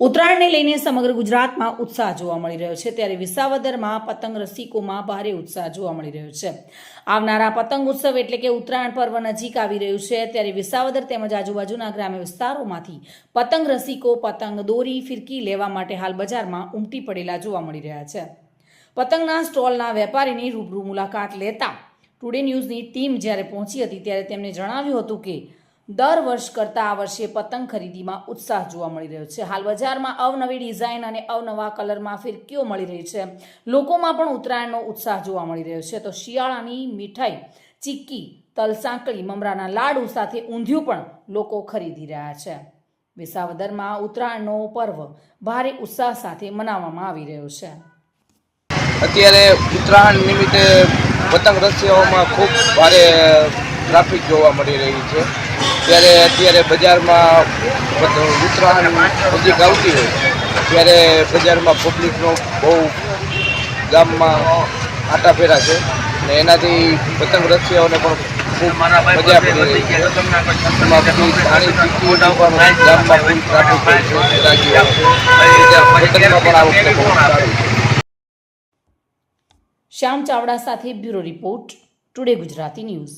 ઉત્તરાયણને લઈને સમગ્ર ગુજરાતમાં ઉત્સાહ જોવા મળી રહ્યો છે. ત્યારે વિસાવદરમાં પતંગ રસિકોમાં ભારે ઉત્સાહ જોવા મળી રહ્યો છે. આવનારા પતંગ ઉત્સવ એટલે કે ઉત્તરાયણ પર્વ નજીક આવી રહ્યું છે. ત્યારે વિસાવદર તેમજ આજુબાજુના ગ્રામ્ય વિસ્તારોમાંથી પતંગ રસિકો, પતંગ દોરી ફિરકી લેવા માટે હાલ બજારમાં ઉમટી પડેલા જોવા મળી રહ્યા છે. પતંગના સ્ટોલના વેપારીની રૂબરૂ મુલાકાત લેતા ટુડે ન્યૂઝની ટીમ જ્યારે પહોંચી હતી ત્યારે તેમણે જણાવ્યું હતું કે દર વર્ષ કરતાં આ વર્ષે પતંગ ખરીદીમાં ઉત્સાહ જોવા મળી રહ્યો છે. હાલ બજારમાં અવનવી ડિઝાઇન અને અવનવા કલરમાં ફિરકીઓ મળી રહી છે. લોકોમાં પણ ઉત્તરાયણનો ઉત્સાહ જોવા મળી રહ્યો છે. તો શિયાળાની મીઠાઈ, ચીક્કી, તલસાંકળી, મમરાના લાડુ સાથે ઊંધિયું પણ લોકો ખરીદી રહ્યા છે. વિસાવદરમાં ઉત્તરાયણનો પર્વ ભારે ઉત્સાહ સાથે મનાવવામાં આવી રહ્યો છે. અત્યારે ઉત્તરાયણ નિમિત્તે પતંગ રસિયાઓમાં ખૂબ ભારે ટ્રાફિક જોવા મળી રહી છે. ત્યારે અત્યારે બજારમાં ઉત્તરાયણ નજીક આવતી હોય. ત્યારે બજારમાં પબ્લિકનો બહુ ગામમાં આટાફેરા છે. ને એનાથી પતંગ રસિયાઓને પણ ખૂબ મજા પડી રહી છે. પાણી ગામમાં ફૂલ ટ્રાફિક લાગી પતંગમાં પણ આ વખતે શ્યામ ચાવડા સાથે bureau report, today Gujarati news.